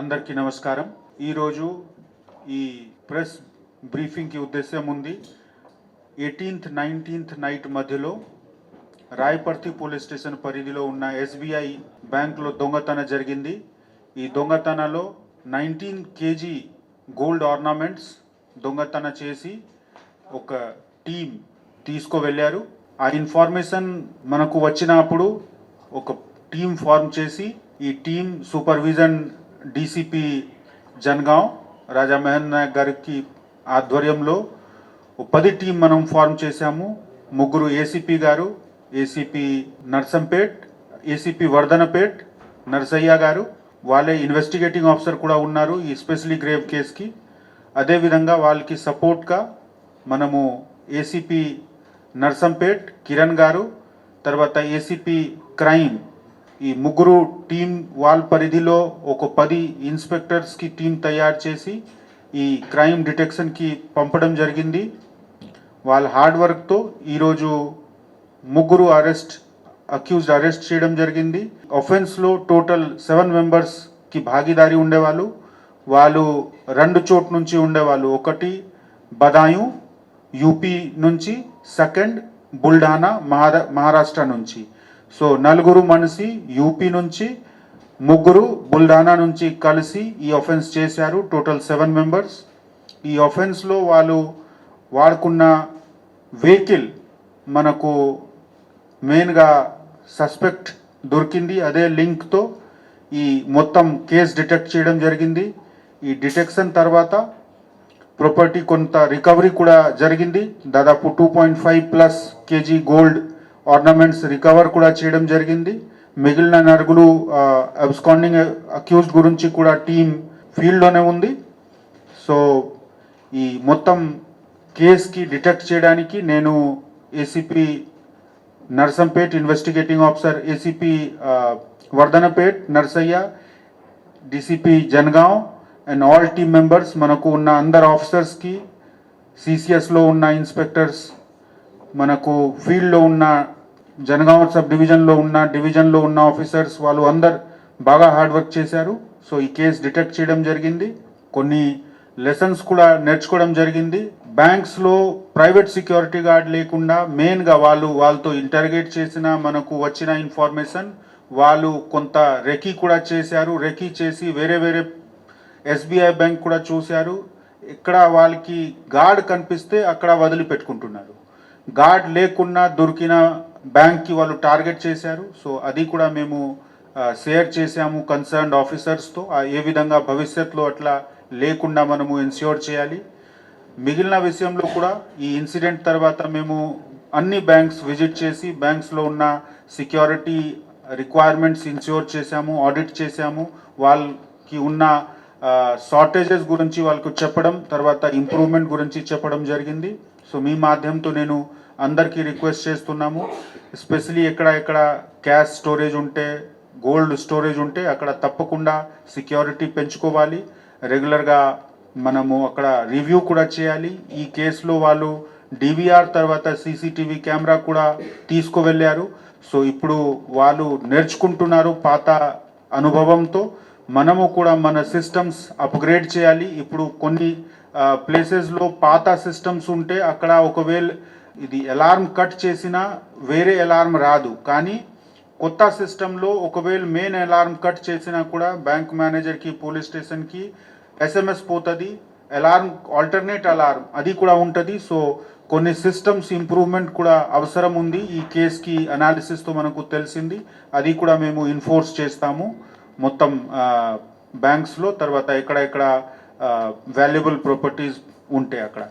అందరికీ నమస్కారం. ఈరోజు ఈ ప్రెస్ బ్రీఫింగ్కి ఉద్దేశం ఉంది. ఎయిటీన్త్ నైన్టీన్త్ నైట్ మధ్యలో రాయపర్తి పోలీస్ స్టేషన్ పరిధిలో ఉన్న ఎస్బీఐ బ్యాంకులో దొంగతనం జరిగింది. ఈ దొంగతనంలో నైన్టీన్ కేజీ గోల్డ్ ఆర్నమెంట్స్ దొంగతనం చేసి ఒక టీం తీసుకువెళ్ళారు. ఆ ఇన్ఫర్మేషన్ మనకు వచ్చినప్పుడు ఒక టీం ఫార్మ్ చేసి ఈ team supervision DCP Jangaon Raja Mohan Nayak గారికి ఆధ్వర్యంలో పది టీం మనం ఫార్మ్ చేశాము. ముగ్గురు ఏసీపీ గారు ఏసీపీ నర్సంపేట్ ఏసీపీ వర్ధనపేట్ నర్సయ్య గారు వాళ్ళే ఇన్వెస్టిగేటింగ్ ఆఫీసర్ కూడా ఉన్నారు ఈ స్పెషలీ గ్రేవ్ కేస్కి. అదేవిధంగా వాళ్ళకి సపోర్ట్గా మనము ఏసీపీ నర్సంపేట్ కిరణ్ గారు తర్వాత ఏసీపీ క్రైమ్ ఈ ముగ్గురు టీం వాళ్ళ పరిధిలో ఒక పది ఇన్స్పెక్టర్స్కి టీం తయారు చేసి ఈ క్రైమ్ డిటెక్షన్కి పంపడం జరిగింది. వాళ్ళ హార్డ్ వర్క్తో ఈరోజు ముగ్గురు అరెస్ట్ అక్యూజ్డ్ అరెస్ట్ చేయడం జరిగింది. ఆఫెన్స్లో టోటల్ సెవెన్ మెంబర్స్కి భాగీదారి ఉండేవాళ్ళు. వాళ్ళు రెండు చోట్ నుంచి ఉండేవాళ్ళు. ఒకటి బదాయు యూపీ నుంచి సెకండ్ బుల్డానా మహారా మహారాష్ట్ర నుంచి. సో నలుగురు మనిషి యూపీ నుంచి ముగ్గురు బుల్డానా నుంచి కలిసి ఈ ఆఫెన్స్ చేశారు టోటల్ సెవెన్ మెంబర్స్ ఈ ఆఫెన్స్లో వాళ్ళు వాడుకున్న వెహికల్ మనకు మెయిన్గా సస్పెక్ట్ దొరికింది. అదే లింక్తో ఈ మొత్తం కేస్ డిటెక్ట్ చేయడం జరిగింది. ఈ డిటెక్షన్ తర్వాత ప్రాపర్టీ కొంత రికవరీ కూడా జరిగింది. దాదాపు two point five plus kg gold ornaments recover కూడా చేయడం జరిగింది. మిగిలిన నరుగులు అబ్స్కాండింగ్ అక్యూజ్డ్ గురించి కూడా టీం ఫీల్డ్లోనే ఉంది. సో ఈ మొత్తం కేస్కి డిటెక్ట్ చేయడానికి నేను ACP Narsampet investigating officer ACP Wardhannapet Narsaiah DCP Jangaon and all team members మనకు ఉన్న అందరు ఆఫీసర్స్కి సిసిఎస్లో ఉన్న ఇన్స్పెక్టర్స్ మనకు ఫీల్డ్లో ఉన్న జనగాం సబ్ డివిజన్లో ఉన్న డివిజన్లో ఉన్న ఆఫీసర్స్ వాళ్ళు అందరు బాగా హార్డ్ వర్క్ చేశారు. సో ఈ కేసు డిటెక్ట్ చేయడం జరిగింది. కొన్ని లెసన్స్ కూడా నేర్చుకోవడం జరిగింది. బ్యాంక్స్లో ప్రైవేట్ సెక్యూరిటీ గార్డ్ లేకుండా మెయిన్గా వాళ్ళు వాళ్ళతో ఇంటర్గేట్ చేసిన మనకు వచ్చిన ఇన్ఫర్మేషన్ వాళ్ళు కొంత రెకీ కూడా చేశారు. రెకీ చేసి వేరే వేరే ఎస్బీఐ బ్యాంక్ కూడా చూశారు. ఇక్కడ వాళ్ళకి గార్డ్ కనిపిస్తే అక్కడ వదిలిపెట్టుకుంటున్నారు. గాడ్ లేకున్నా దొరికిన బ్యాంక్కి వాళ్ళు టార్గెట్ చేశారు. సో అది కూడా మేము షేర్ చేశాము కన్సర్న్డ్ ఆఫీసర్స్తో. ఏ విధంగా భవిష్యత్తులో అట్లా లేకుండా మనము ఇన్ష్యూర్ చేయాలి. మిగిలిన విషయంలో కూడా ఈ ఇన్సిడెంట్ తర్వాత మేము అన్ని బ్యాంక్స్ విజిట్ చేసి బ్యాంక్స్లో ఉన్న సెక్యూరిటీ రిక్వైర్మెంట్స్ ఇన్ష్యూర్ చేశాము ఆడిట్ చేశాము. వాళ్ళకి ఉన్న షార్టేజెస్ గురించి వాళ్ళకు చెప్పడం తర్వాత ఇంప్రూవ్మెంట్ గురించి చెప్పడం జరిగింది. సో మీ మాధ్యమంతో నేను అందరికీ రిక్వెస్ట్ చేస్తున్నాము. ఎస్పెషలీ ఎక్కడ ఎక్కడ క్యాష్ స్టోరేజ్ ఉంటే గోల్డ్ స్టోరేజ్ ఉంటే అక్కడ తప్పకుండా సెక్యూరిటీ పెంచుకోవాలి. రెగ్యులర్గా మనము అక్కడ రివ్యూ కూడా చేయాలి. ఈ కేసులో వాళ్ళు డివిఆర్ తర్వాత సీసీటీవీ కెమెరా కూడా తీసుకువెళ్ళారు. సో ఇప్పుడు వాళ్ళు నేర్చుకుంటున్నారు పాత అనుభవంతో. మనము కూడా మన సిస్టమ్స్ అప్గ్రేడ్ చేయాలి. ఇప్పుడు కొన్ని ప్లేసెస్లో పాత సిస్టమ్స్ ఉంటే అక్కడ ఒకవేళ ఇది అలార్మ్ కట్ చేసినా వేరే అలార్మ్ రాదు. కానీ కొత్త సిస్టంలో ఒకవేళ మెయిన్ అలారం కట్ చేసినా కూడా బ్యాంక్ మేనేజర్కి పోలీస్ స్టేషన్కి ఎస్ఎంఎస్ పోతుంది. అలారం ఆల్టర్నేట్ అలారం అది కూడా ఉంటుంది. సో కొన్ని సిస్టమ్స్ ఇంప్రూవ్మెంట్ కూడా అవసరం ఉంది. ఈ కేస్కి అనాలిసిస్తో మనకు తెలిసింది. అది కూడా మేము ఇన్ఫోర్స్ చేస్తాము. మొత్తం బ్యాంక్స్లో తర్వాత ఎక్కడ ఎక్కడ వాల్యుబుల్ ప్రాపర్టీస్ ఉంటే అక్కడ.